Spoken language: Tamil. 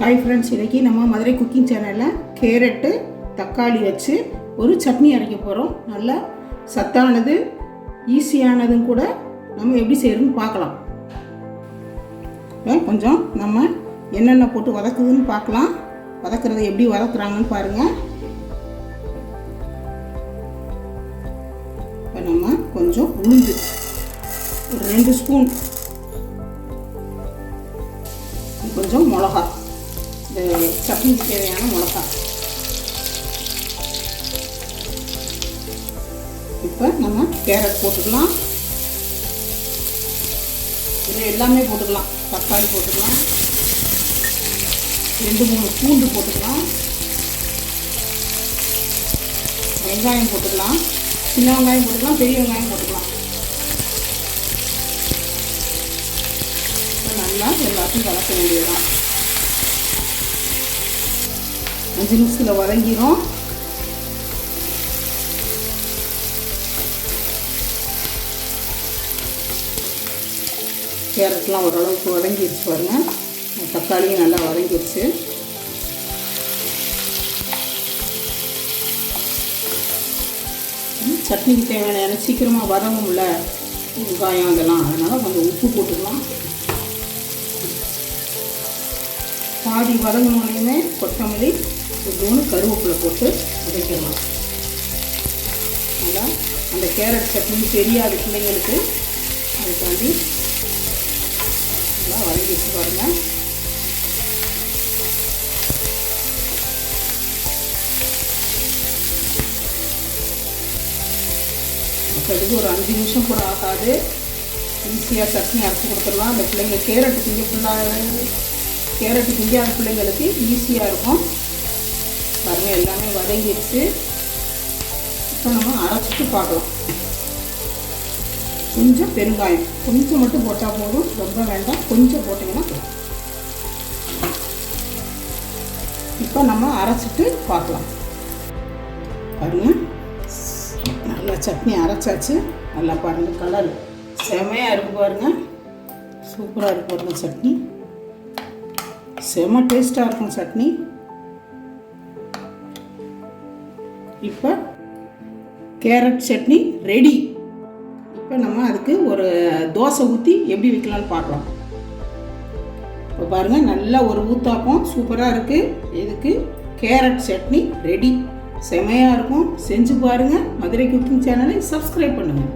ஹாய் ஃப்ரெண்ட்ஸ் இன்றைக்கி நம்ம மதுரை குக்கிங் சேனலில் கேரட்டு தக்காளி வச்சு ஒரு சட்னி அரைக்க போகிறோம் நல்லா சத்தானது ஈஸியானதும் கூட நம்ம எப்படி செய்யறதுன்னு பார்க்கலாம். கொஞ்சம் நம்ம என்னென்ன போட்டு வதக்குதுன்னு பார்க்கலாம். வதக்குறதை எப்படி வதக்குறாங்கன்னு பாருங்கள் இப்போ நம்ம கொஞ்சம் உளுந்து ஒரு ரெண்டு ஸ்பூன் கொஞ்சம் மிளகா இந்த சட்னிக்கு தேவையான மிளகா. இப்போ நம்ம கேரட் போட்டுக்கலாம். இதில் எல்லாமே போட்டுக்கலாம். தக்காளி போட்டுக்கலாம். ரெண்டு மூணு பூண்டு போட்டுக்கலாம். வெங்காயம் போட்டுக்கலாம். சின்ன வெங்காயம் போட்டுக்கலாம் பெரிய வெங்காயம் போட்டுக்கலாம். இப்போ நல்லா எல்லாத்தையும் வளர்க்க வேண்டியதுதான். அஞ்சு நிமிஷத்தில் வதங்கிடும் கேரட்லாம் ஓரளவுக்கு வதங்கிடுச்சு பாருங்கள் தக்காளியும் நல்லா வதங்கிடுச்சு சட்னிக்கு தேவையான ஏன்னா சீக்கிரமாக இல்லை வெங்காயம் அதெல்லாம். அதனால் கொஞ்சம் உப்பு போட்டுக்கலாம். பாதி வதங்கினோடனே கொத்தமல்லி கொஞ்சோண்டு கருவேப்பிலை போட்டு வதக்கிடலாம் அதான் அந்த கேரட் சட்னி தெரியாத பிள்ளைங்களுக்கு. அதுக்காண்டி நல்லா வதக்கி வச்சு பாருங்கள் மற்றதுக்கு ஒரு அஞ்சு நிமிஷம் கூட ஆகாது. ஈஸியாக சட்னி அரைச்சி கொடுத்துடலாம். அந்த பிள்ளைங்க கேரட்டு திங்க ஃபுல்லாக கேரட்டு திங்காத பிள்ளைங்களுக்கு ஈஸியாக இருக்கும். பாருங்கள் எல்லாமே வதங்கிடுச்சு. இப்போ நம்ம அரைச்சிட்டு பார்க்கலாம். கொஞ்சம் பெருங்காயம். கொஞ்சம் மட்டும் போட்டால் போதும். ரொம்ப வேண்டாம். கொஞ்சம் போட்டிங்கன்னா இப்போ நம்ம அரைச்சிட்டு பார்க்கலாம். பாருங்க. நல்லா சட்னி அரைச்சாச்சு. நல்லா பாருங்கள் கலர் செமையாக இருக்கு பாருங்க. சூப்பராக இருக்கு பாருங்கள் சட்னி. செம டேஸ்ட்டாக இருக்கும் சட்னி. இப்போ கேரட் சட்னி ரெடி. இப்போ நம்ம அதுக்கு ஒரு தோசை ஊற்றி எப்படி வைக்கலாம்னு பார்க்கலாம். இப்போ பாருங்கள் நல்லா ஒரு ஊத்தாப்பம் சூப்பராக இருக்குது இதுக்கு கேரட் சட்னி ரெடி. செமையாக இருக்கும். செஞ்சு பாருங்கள் மதுரை குக்கிங் சேனலை சப்ஸ்கிரைப் பண்ணுங்கள்